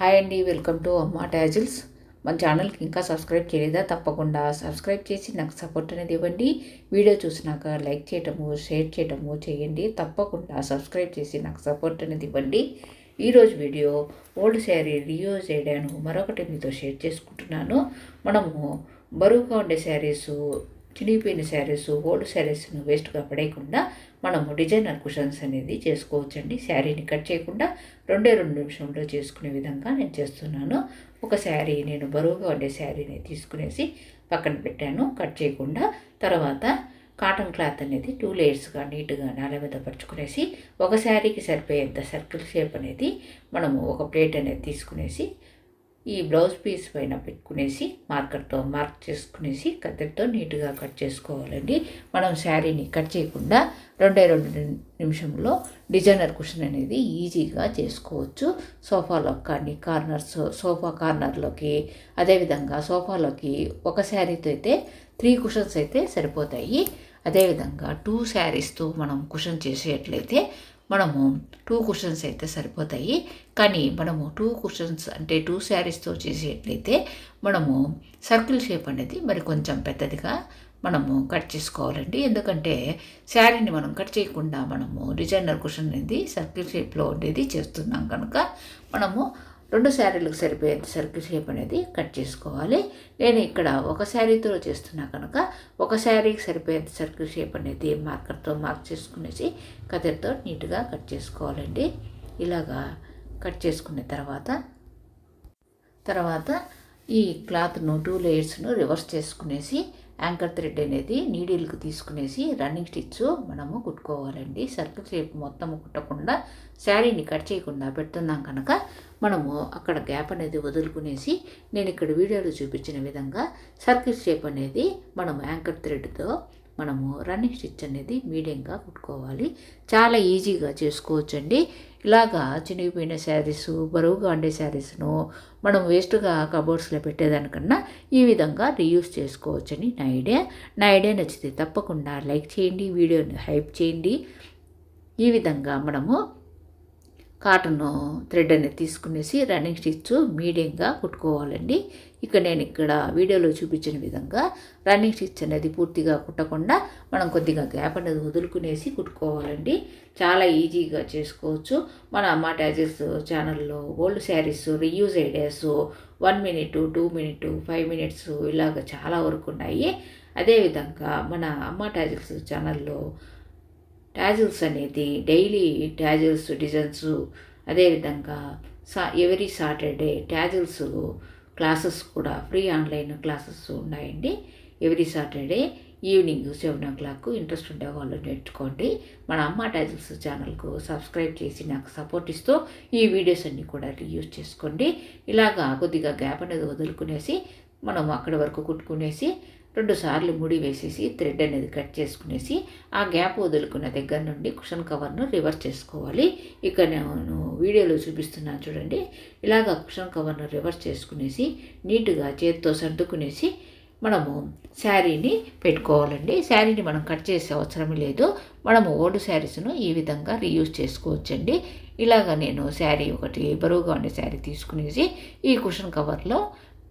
Hi అండి welcome to అమ్మా tassels మన ఛానల్కి ఇంకా సబ్స్క్రైబ్ చేయలేదా? తప్పకుండా సబ్స్క్రైబ్ చేసి నాకు సపోర్ట్ అనేది ఇవ్వండి. వీడియో చూసినాక లైక్ చేయటము షేర్ చేయటము చేయండి. తప్పకుండా సబ్స్క్రైబ్ చేసి నాకు సపోర్ట్ అనేది ఇవ్వండి. ఈరోజు వీడియో ఓల్డ్ శారీ రియూజ్ చేయడాను మరొకటి మీతో షేర్ చేసుకుంటున్నాను. మనము బరువుగా ఉండే శారీస్ చినిగిపోయిన శారీస్ ఓల్డ్ శారీస్ను వేస్ట్గా పడేయకుండా మనము డిజైనర్ కుషన్స్ అనేది చేసుకోవచ్చండి. శారీని కట్ చేయకుండా రెండే రెండు నిమిషంలో చేసుకునే విధంగా నేను చేస్తున్నాను. ఒక శారీ నేను బరువుగా ఉండే శారీని తీసుకునేసి పక్కన పెట్టాను. కట్ చేయకుండా తర్వాత కాటన్ క్లాత్ అనేది టూ లేయర్స్గా నీట్గా నేల మీద పరుచుకునేసి ఒక శారీకి సరిపోయేంత సర్కిల్ షేప్ అనేది మనము ఒక ప్లేట్ అనేది తీసుకునేసి ఈ బ్లౌజ్ పీస్ పైన పెట్టుకునేసి మార్కర్తో మార్క్ చేసుకునేసి కత్తెరతో నీట్గా కట్ చేసుకోవాలండి. మనం శారీని కట్ చేయకుండా రెండే రెండు నిమిషంలో డిజైనర్ కుషన్ అనేది ఈజీగా చేసుకోవచ్చు. సోఫాలో కానీ కార్నర్స్ సోఫా కార్నర్లోకి అదేవిధంగా సోఫాలోకి ఒక శారీతో అయితే త్రీ కుషన్స్ అయితే సరిపోతాయి. అదేవిధంగా టూ శారీస్తో మనం కుషన్ చేసేట్లయితే మనము టూ కుషన్స్ అయితే సరిపోతాయి. కానీ మనము టూ కుషన్స్ అంటే టూ శారీస్తో చేసేట్లయితే మనము సర్కిల్ షేప్ అనేది మరి కొంచెం పెద్దదిగా మనము కట్ చేసుకోవాలండి. ఎందుకంటే శారీని మనం కట్ చేయకుండా మనము డిజైనర్ కుషన్ అనేది సర్కిల్ షేప్లో ఉండేది చేస్తున్నాం కనుక మనము రెండు శారీలకు సరిపోయేంత సర్కిల్ షేప్ అనేది కట్ చేసుకోవాలి. నేను ఇక్కడ ఒక శారీతో చేస్తున్నా కనుక ఒక శారీకి సరిపోయేంత సర్కిల్ షేప్ అనేది మార్కర్తో మార్క్ చేసుకునేసి కదర్తో నీట్గా కట్ చేసుకోవాలండి. ఇలాగా కట్ చేసుకున్న తర్వాత తర్వాత ఈ క్లాత్ను టూ లేయర్స్ను రివర్స్ చేసుకునేసి యాంకర్ థ్రెడ్ అనేది నీడిల్కి తీసుకునేసి రన్నింగ్ స్టిచ్ మనము కుట్టుకోవాలండి. సర్కిల్ షేప్ మొత్తం కుట్టకుండా శారీని కట్ చేయకుండా పెడుతున్నాం కనుక మనము అక్కడ గ్యాప్ అనేది వదులుకునేసి నేను ఇక్కడ వీడియోలో చూపించిన విధంగా సర్కిల్ షేప్ అనేది మనం యాంకర్ థ్రెడ్తో మనము రన్నింగ్ స్టిచ్ అనేది మీడియంగా కుట్టుకోవాలి. చాలా ఈజీగా చేసుకోవచ్చండి. ఇలాగా చినిగిపోయిన శారీస్ బరువుగా ఉండే శారీస్ను మనం వేస్ట్గా కబోర్డ్స్లో పెట్టేదానికన్నా ఈ విధంగా రీయూస్ చేసుకోవచ్చని నా ఐడియా. నా ఐడియా నచ్చితే తప్పకుండా లైక్ చేయండి వీడియోని హైప్ చేయండి. ఈ విధంగా మనము కాటన్ థ్రెడ్ అనేది తీసుకునేసి రన్నింగ్ స్టిచ్ మీడియంగా కుట్టుకోవాలండి. ఇక నేను ఇక్కడ వీడియోలో చూపించిన విధంగా రన్నింగ్ స్టిచ్ అనేది పూర్తిగా కుట్టకుండా మనం కొద్దిగా గ్యాప్ అనేది వదులుకునేసి కుట్టుకోవాలండి. చాలా ఈజీగా చేసుకోవచ్చు. మన అమ్మ ట్యాజెస్ ఛానల్లో old saris reuse ideas one minute two minute five minutes ఇలాగ చాలా వరకు ఉన్నాయి. అదేవిధంగా మన అమ్మ ట్యాజెస్ ఛానల్లో ట్యాజిల్స్ అనేది డైలీ ట్యాజిల్స్ డిజైన్స్ అదేవిధంగా so every Saturday tassels classes కూడా ఫ్రీ ఆన్లైన్ క్లాసెస్ ఉన్నాయండి. Every Saturday evening seven o'clock interest ఉండే వాళ్ళు నేర్చుకోండి. మన అమ్మ ట్యాజిల్స్ ఛానల్కు సబ్స్క్రైబ్ చేసి నాకు సపోర్ట్ ఇస్తూ ఈ వీడియోస్ అన్నీ కూడా రీయూజ్ చేసుకోండి. ఇలాగా కొద్దిగా గ్యాప్ అనేది వదులుకునేసి మనం అక్కడి వరకు కుట్టుకునేసి రెండు సార్లు ముడి వేసేసి థ్రెడ్ అనేది కట్ చేసుకునేసి ఆ గ్యాప్ వదులుకున్న దగ్గర నుండి కుషన్ కవర్ను రివర్స్ చేసుకోవాలి. ఇక్కడ నేను వీడియోలో చూపిస్తున్నాను చూడండి. ఇలాగ కుషన్ కవర్ను రివర్స్ చేసుకునేసి నీట్గా చేతితో సర్దుకునేసి మనము శారీని పెట్టుకోవాలండి. శారీని మనం కట్ చేసే అవసరం లేదు. మనము ఓల్డ్ శారీస్ను ఈ విధంగా రీయూజ్ చేసుకోవచ్చండి. ఇలాగ నేను శారీ ఒకటి బరువుగా ఉండే శారీ తీసుకునేసి ఈ కుషన్ కవర్లో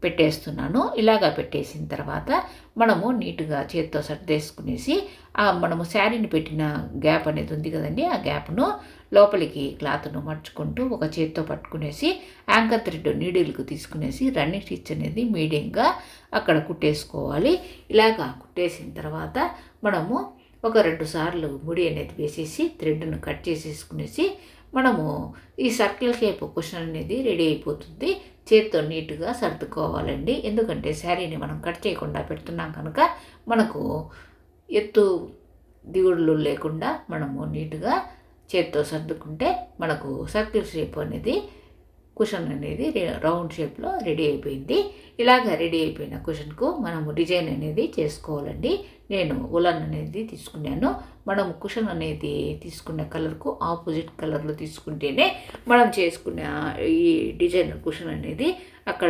పెట్టేస్తున్నాను. ఇలాగా పెట్టేసిన తర్వాత మనము నీట్గా చేత్తో సర్దేసుకునేసి ఆ మనము శారీని పెట్టిన గ్యాప్ అనేది ఉంది కదండి ఆ గ్యాప్ను లోపలికి క్లాత్ను మర్చుకుంటూ ఒక చేత్తో పట్టుకునేసి యాంకర్ థ్రెడ్ నీడిల్కి తీసుకునేసి రన్నింగ్ స్టిచ్ అనేది మీడియంగా అక్కడ కుట్టేసుకోవాలి. ఇలాగా కుట్టేసిన తర్వాత మనము ఒక రెండు సార్లు ముడి అనేది వేసేసి థ్రెడ్ను కట్ చేసేసుకునేసి మనము ఈ సర్కిల్ షేప్ క్వశ్చన్ అనేది రెడీ అయిపోతుంది. చేత్తో నీట్గా సర్దుకోవాలండి. ఎందుకంటే శారీని మనం కట్ చేయకుండా పెడుతున్నాం కనుక మనకు ఎత్తు దిగుడులు లేకుండా మనము నీట్గా చేత్తో సర్దుకుంటే మనకు సర్కిల్ షేప్ అనేది కుషన్ అనేది రౌండ్ షేప్లో రెడీ అయిపోయింది. ఇలాగ రెడీ అయిపోయిన కుషన్కు మనము డిజైన్ అనేది చేసుకోవాలండి. నేను ఉలన్ అనేది తీసుకున్నాను. మనం కుషన్ అనేది తీసుకున్న కలర్కు ఆపోజిట్ కలర్లో తీసుకుంటేనే మనం చేసుకున్న ఈ డిజైన్ కుషన్ అనేది అక్కడ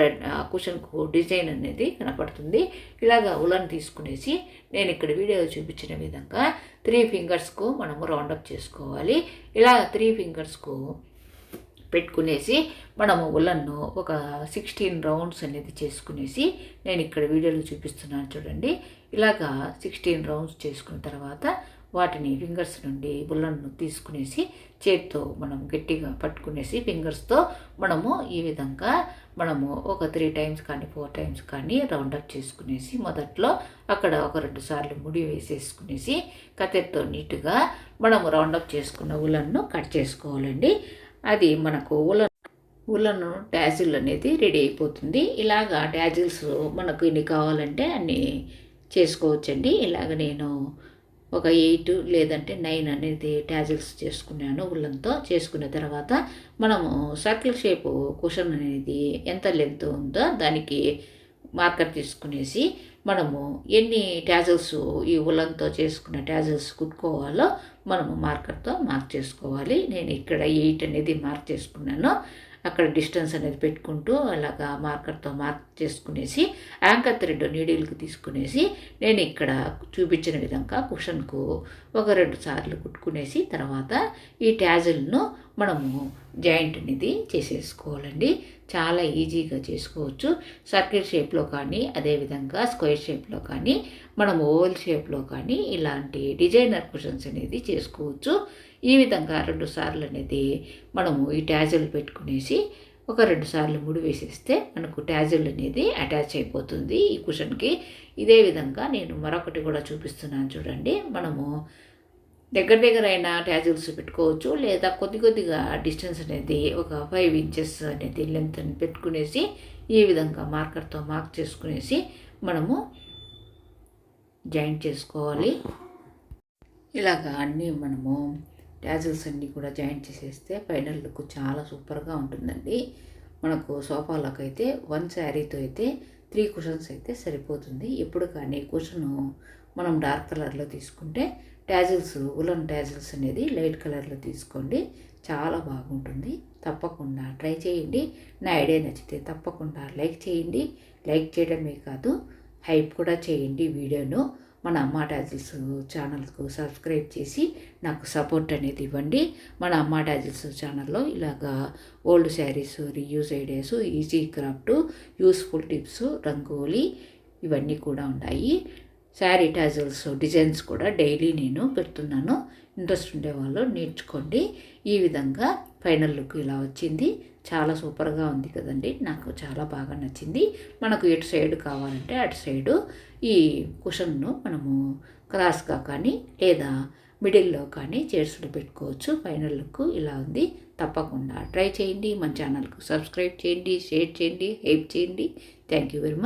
కుషన్కు డిజైన్ అనేది కనపడుతుంది. ఇలాగా ఉలన్ తీసుకునేసి నేను ఇక్కడ వీడియో చూపించిన విధంగా త్రీ ఫింగర్స్కు మనము రౌండప్ చేసుకోవాలి. ఇలా త్రీ ఫింగర్స్కు పెట్టుకునేసి మనము ఉలన్ను ఒక సిక్స్టీన్ రౌండ్స్ అనేది చేసుకునేసి నేను ఇక్కడ వీడియోలో చూపిస్తున్నాను చూడండి. ఇలాగా సిక్స్టీన్ రౌండ్స్ చేసుకున్న తర్వాత వాటిని ఫింగర్స్ నుండి బుల్లన్ను తీసుకునేసి చేతితో మనం గట్టిగా పట్టుకునేసి ఫింగర్స్తో మనము ఈ విధంగా మనము ఒక త్రీ టైమ్స్ కానీ ఫోర్ టైమ్స్ కానీ రౌండప్ చేసుకునేసి మొదట్లో అక్కడ ఒక రెండు సార్లు ముడి వేసేసుకునేసి కత్తెరతో నీట్గా మనము రౌండప్ చేసుకున్న ఉలన్ను కట్ చేసుకోవాలండి. అది మనకు ఉలన్ ఉలన్ ట్యాజిల్ అనేది రెడీ అయిపోతుంది. ఇలాగా ట్యాజిల్స్ మనకు ఇన్ని కావాలంటే అన్ని చేసుకోవచ్చండి. ఇలాగ నేను ఒక ఎయిట్ లేదంటే నైన్ అనేది ట్యాజిల్స్ చేసుకున్నాను ఉల్లంతో చేసుకున్న తర్వాత మనము సర్కిల్ షేప్ కుషన్ అనేది ఎంత లెంత్ ఉందో దానికి మార్కర్ తీసుకునేసి మనము ఎన్ని ట్యాజల్స్ ఈ ఉలంతో చేసుకున్న ట్యాజల్స్ కుట్టుకోవాలో మనము మార్కర్తో మార్క్ చేసుకోవాలి. నేను ఇక్కడ ఎయిట్ అనేది మార్క్ చేసుకున్నాను. అక్కడ డిస్టెన్స్ అనేది పెట్టుకుంటూ అలాగా మార్కర్తో మార్క్ చేసుకునేసి యాంకర్ థ్రెడ్ నీడిల్కి తీసుకునేసి నేను ఇక్కడ చూపించిన విధంగా కుషన్కు ఒక రెండు సార్లు కుట్టుకునేసి తర్వాత ఈ ట్యాజిల్ను మనము జాయింట్ అనేది చేసేసుకోవాలండి. చాలా ఈజీగా చేసుకోవచ్చు. సర్కిల్ షేప్లో కానీ అదేవిధంగా స్క్వేర్ షేప్లో కానీ మనం ఓవల్ షేప్లో కానీ ఇలాంటి డిజైనర్ కుషన్స్ అనేది చేసుకోవచ్చు. ఈ విధంగా రెండు సార్లు అనేది మనము ఈ ట్యాజులు పెట్టుకునేసి ఒక రెండు సార్లు ముడి వేసేస్తే మనకు ట్యాజుల్ అనేది అటాచ్ అయిపోతుంది ఈ కుషన్కి. ఇదే విధంగా నేను మరొకటి కూడా చూపిస్తున్నాను చూడండి. మనము దగ్గర దగ్గర అయినా ట్యాజుల్స్ పెట్టుకోవచ్చు లేదా కొద్ది కొద్దిగా డిస్టెన్స్ అనేది ఒక ఫైవ్ ఇంచెస్ అనేది లెంత్ పెట్టుకునేసి ఈ విధంగా మార్కర్తో మార్క్ చేసుకునేసి మనము జాయింట్ చేసుకోవాలి. ఇలాగా అన్నీ మనము ట్యాజిల్స్ అన్నీ కూడా జాయింట్ చేసేస్తే ఫైనల్ లుక్ చాలా సూపర్గా ఉంటుందండి. మనకు సోఫాలకు అయితే వన్ శారీతో అయితే త్రీ కుషన్స్ అయితే సరిపోతుంది. ఎప్పుడు కానీ కుషను మనం డార్క్ కలర్లో తీసుకుంటే ట్యాజిల్స్ ఉలన్ ట్యాజిల్స్ అనేది లైట్ కలర్లో తీసుకోండి. చాలా బాగుంటుంది. తప్పకుండా ట్రై చేయండి. నా ఐడియా నచ్చితే తప్పకుండా లైక్ చేయండి. లైక్ చేయడమే కాదు హైప్ కూడా చేయండి వీడియోను. మన అమ్మ డాజిల్స్ ఛానల్కు సబ్స్క్రైబ్ చేసి నాకు సపోర్ట్ అనేది ఇవ్వండి. మన అమ్మ డాజిల్స్ ఛానల్లో ఇలాగా old saris reuse ideas easy craft useful tips rangoli ఇవన్నీ కూడా ఉన్నాయి శారీ టాజిల్స్ డిజైన్స్ కూడా డైలీ నేను పెడుతున్నాను. ఇంట్రెస్ట్ ఉండేవాళ్ళు నేర్చుకోండి. ఈ విధంగా ఫైనల్ లుక్ ఇలా వచ్చింది. చాలా సూపర్గా ఉంది కదండి. నాకు చాలా బాగా నచ్చింది. మనకు ఎటు సైడ్ కావాలంటే అటు సైడు ఈ కుషన్ను మనము క్రాస్గా కానీ లేదా మిడిల్లో కానీ చేర్సులు పెట్టుకోవచ్చు. ఫైనల్ లుక్ ఇలా ఉంది. తప్పకుండా ట్రై చేయండి. మన ఛానల్కు సబ్స్క్రైబ్ చేయండి షేర్ చేయండి హెల్ప్ చేయండి. Thank you very much